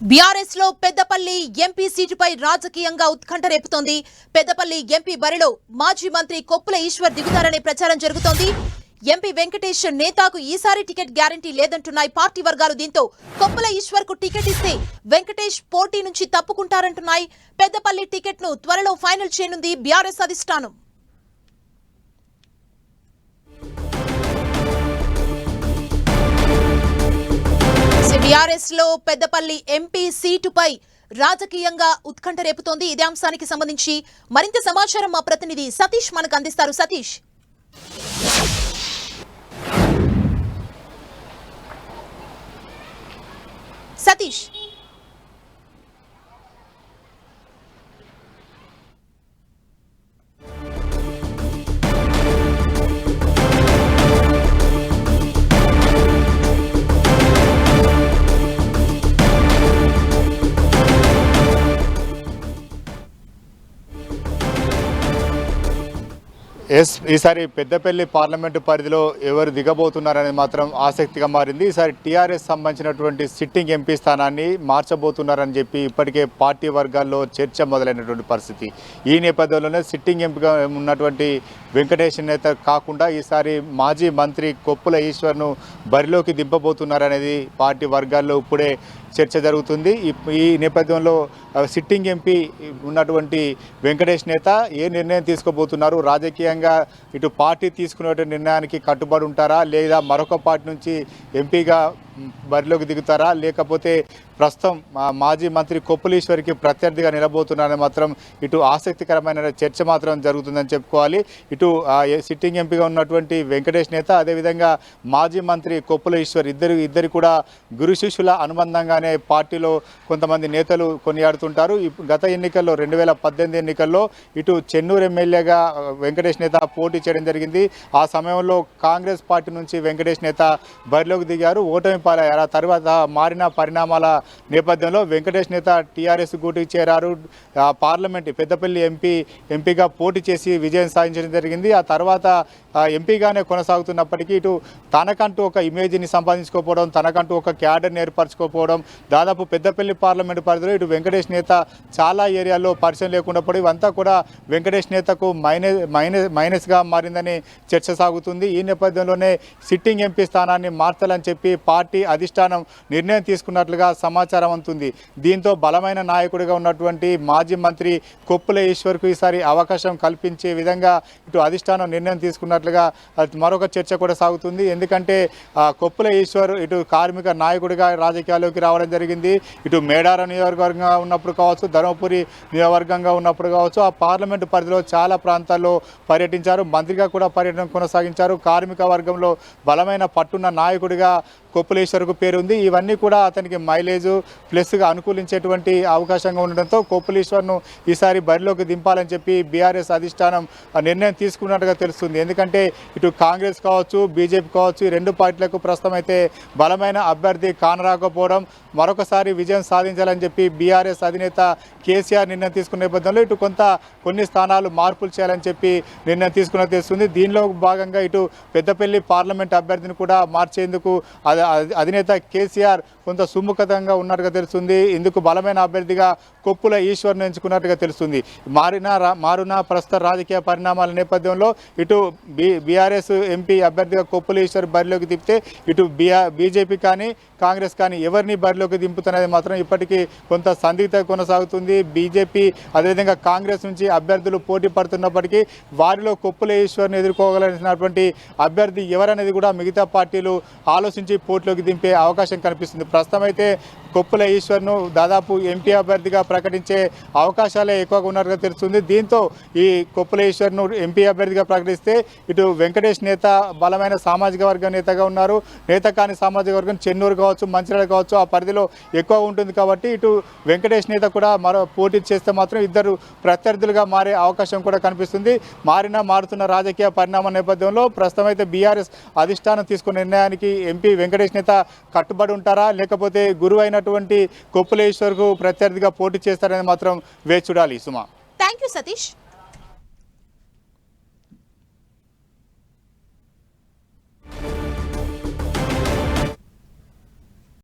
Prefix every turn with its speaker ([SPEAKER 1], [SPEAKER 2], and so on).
[SPEAKER 1] బీఆర్ఎస్లో పెద్దపల్లి ఎంపీ సీటుపై రాజకీయంగా ఉత్కంఠ రేపుతోంది పెద్దపల్లి ఎంపీ బరిలో మాజీ మంత్రి కొప్పుల ఈశ్వర్ దిగుతారనే ప్రచారం జరుగుతోంది. ఎంపీ వెంకటేష్ నేతాకు ఈసారి టికెట్ గ్యారంటీ లేదంటున్నాయి. పార్టీ వర్గాలు దీంతో కొప్పుల ఈశ్వర్కు టికెట్ ఇస్తే వెంకటేష్ పోటీ నుంచి తప్పుకుంటారంటున్నాయి. పెద్దపల్లి టికెట్ను త్వరలో ఫైనల్ చేయనుంది బీఆర్ఎస్ అధిష్టానం. బీఆర్ఎస్లో పెద్దపల్లి ఎంపీ సీటుపై రాజకీయంగా ఉత్కంఠ రేపుతోంది. ఇదే అంశానికి సంబంధించి మరింత సమాచారం మా ప్రతినిధి సతీష్ మనకు అందిస్తారు. సతీష్. సతీష్.
[SPEAKER 2] ఎస్ ఈసారి పెద్దపల్లి పార్లమెంటు పరిధిలో ఎవరు దిగబోతున్నారనేది మాత్రం ఆసక్తిగా మారింది. ఈసారి టీఆర్ఎస్ సంబంధించినటువంటి సిట్టింగ్ ఎంపీ స్థానాన్ని మార్చబోతున్నారని చెప్పి ఇప్పటికే పార్టీ వర్గాల్లో చర్చ మొదలైనటువంటి పరిస్థితి. ఈ నేపథ్యంలోనే సిట్టింగ్ ఎంపీగా ఉన్నటువంటి వెంకటేష్ నేత కాకుండా ఈసారి మాజీ మంత్రి కొప్పుల ఈశ్వర్ను బరిలోకి దింపబోతున్నారనేది పార్టీ వర్గాల్లో ఇప్పుడే చర్చ జరుగుతుంది. ఈ- నేపథ్యంలో సిట్టింగ్ ఎంపీ ఉన్నటువంటి వెంకటేష్ నేత ఏ నిర్ణయం తీసుకోబోతున్నారు? రాజకీయంగా ఇటు పార్టీ తీసుకునే నిర్ణయానికి కట్టుబడి ఉంటారా? లేదా మరొక పార్టీ నుంచి ఎంపీగా బరిలోకి దిగుతారా? లేకపోతే ప్రస్తుతం మా మాజీ మంత్రి కొప్పులీశ్వరికి ప్రత్యర్థిగా నిలబోతున్నారని మాత్రం ఇటు ఆసక్తికరమైన చర్చ మాత్రం జరుగుతుందని చెప్పుకోవాలి. ఇటు సిట్టింగ్ ఎంపీగా ఉన్నటువంటి వెంకటేష్ నేత అదేవిధంగా మాజీ మంత్రి కొప్పుల ఈశ్వర్ ఇద్దరు ఇద్దరు కూడా గురు శిష్యుల అనుబంధంగానే పార్టీలో కొంతమంది నేతలు కొనియాడుతుంటారు. గత ఎన్నికల్లో రెండు వేల పద్దెనిమిది ఎన్నికల్లో ఇటు చెన్నూరు ఎమ్మెల్యేగా వెంకటేష్ నేత పోటీ చేయడం జరిగింది. ఆ సమయంలో కాంగ్రెస్ పార్టీ నుంచి వెంకటేష్ నేత బరిలోకి దిగారు. ఓటమి పాలయ్యారు ఆ తర్వాత మారిన పరిణామాల నేపథ్యంలో వెంకటేష్ నేత టీఆర్ఎస్ గూటికి చేరారు. ఆ, పార్లమెంట్ పెద్దపల్లి ఎంపీ ఎంపీగా పోటీ చేసి విజయం సాధించడం జరిగింది. ఆ తర్వాత ఎంపీగానే కొనసాగుతున్నప్పటికీ ఇటు తనకంటూ ఒక ఇమేజ్ని సంపాదించుకోకపోవడం తనకంటూ ఒక క్యాడర్ని ఏర్పరచుకోకపోవడం దాదాపు పెద్దపల్లి పార్లమెంట్ పరిధిలో ఇటు వెంకటేష్ నేత చాలా ఏరియాల్లో పరిచయం లేకుండా పడి ఇవంతా కూడా వెంకటేష్ నేతకు మైనస్ మైనస్ మైనస్గా మారిందని చర్చ సాగుతుంది. ఈ నేపథ్యంలోనే సిట్టింగ్ ఎంపీ స్థానాన్ని మార్చాలని చెప్పి పార్టీ అధిష్టానం నిర్ణయం తీసుకున్నట్లుగా సమాచారం అందుతుంది. దీంతో బలమైన నాయకుడిగా ఉన్నటువంటి మాజీ మంత్రి కొప్పుల ఈశ్వర్కు ఈసారి అవకాశం కల్పించే విధంగా ఇటు అధిష్టానం నిర్ణయం తీసుకున్నట్లుగా మరొక చర్చ కూడా సాగుతుంది. ఎందుకంటే కొప్పుల ఈశ్వర్ ఇటు కార్మిక నాయకుడిగా రాజకీయాల్లోకి రావడం జరిగింది. ఇటు మేడార నియోజకవర్గంగా ఉన్నప్పుడు కావచ్చు ధర్మపురి నియోజకవర్గంగా ఉన్నప్పుడు కావచ్చు ఆ పార్లమెంటు పరిధిలో చాలా ప్రాంతాల్లో పర్యటించారు. మంత్రిగా కూడా పర్యటన కొనసాగించారు. కార్మిక వర్గంలో బలమైన పట్టున్న నాయకుడిగా కొప్పుల కొప్పులేశ్వర్కు పేరు ఉంది ఇవన్నీ కూడా అతనికి మైలేజ్ ప్లస్గా అనుకూలించేటువంటి అవకాశంగా ఉండడంతో కొప్పులేశ్వర్ను ఈసారి బరిలోకి దింపాలని చెప్పి బీఆర్ఎస్ అధిష్టానం ఆ నిర్ణయం తీసుకున్నట్టుగా తెలుస్తుంది. ఎందుకంటే ఇటు కాంగ్రెస్ కావచ్చు బీజేపీ కావచ్చు ఈ రెండు పార్టీలకు ప్రస్తుతం అయితే బలమైన అభ్యర్థి కానరాకపోవడం మరొకసారి విజయం సాధించాలని చెప్పి బీఆర్ఎస్ అధినేత కేసీఆర్ నిర్ణయం తీసుకున్న నేపథ్యంలో ఇటు కొంత కొన్ని స్థానాలు మార్పులు చేయాలని చెప్పి నిర్ణయం తీసుకున్నట్టు తెలుస్తుంది. దీనిలో భాగంగా ఇటు పెద్దపల్లి పార్లమెంట్ అభ్యర్థిని కూడా మార్చేందుకు అధినేత కేసీఆర్ కొంత సుముఖతంగా ఉన్నట్టుగా తెలుస్తుంది. ఇందుకు బలమైన అభ్యర్థిగా కొప్పుల ఈశ్వర్ను ఎంచుకున్నట్టుగా తెలుస్తుంది. మారిన మారున ప్రస్తుత రాజకీయ పరిణామాల నేపథ్యంలో ఇటు బీ బీఆర్ఎస్ ఎంపీ అభ్యర్థిగా కొప్పుల ఈశ్వర్ బరిలోకి తిప్పితే ఇటు బీఆర్ బీజేపీ కానీ కాంగ్రెస్ కానీ ఎవరిని బరిలోకి దింపుతున్నది మాత్రం ఇప్పటికీ కొంత సందిగ్ధత కొనసాగుతుంది. బీజేపీ అదేవిధంగా కాంగ్రెస్ నుంచి అభ్యర్థులు పోటీ పడుతున్నప్పటికీ వారిలో కొప్పుల ఈశ్వర్ని ఎదుర్కోగలిగినటువంటి అభ్యర్థి ఎవరనేది కూడా మిగతా పార్టీలు ఆలోచించి పోటీలోకి దింపే అవకాశం కనిపిస్తుంది. ప్రస్తుతం అయితే కొప్పుల ఈశ్వర్ను దాదాపు ఎంపీ అభ్యర్థిగా ప్రకటించే అవకాశాలే ఎక్కువగా ఉన్నట్టుగా తెలుస్తుంది. దీంతో ఈ కొప్పుల ఈశ్వర్ను ఎంపీ అభ్యర్థిగా ప్రకటిస్తే ఇటు వెంకటేష్ నేత బలమైన సామాజిక వర్గం నేతగా ఉన్నారు. నేత కాని సామాజిక వర్గం చెన్నూరు కావచ్చు మంచిర్యాల కావచ్చు ఆ పరిధిలో ఎక్కువ ఉంటుంది కాబట్టి ఇటు వెంకటేష్ నేత కూడా మరో పోటీ చేస్తే మాత్రం ఇద్దరు ప్రత్యర్థులుగా మారే అవకాశం కూడా కనిపిస్తుంది. మారిన మారుతున్న రాజకీయ పరిణామ నేపథ్యంలో ప్రస్తుతం అయితే బీఆర్ఎస్ అధిష్టానం తీసుకున్న నిర్ణయానికి ఎంపీ వెంకటేష్ నేత కట్టుబడి ఉంటారా? లేకపోతే గురువు అయినటువంటి కొప్పులేశ్వర్కు ప్రత్యర్థిగా పోటీ చేస్తారని మాత్రం వేచి చూడాలి సుమా.
[SPEAKER 1] Thank you Satish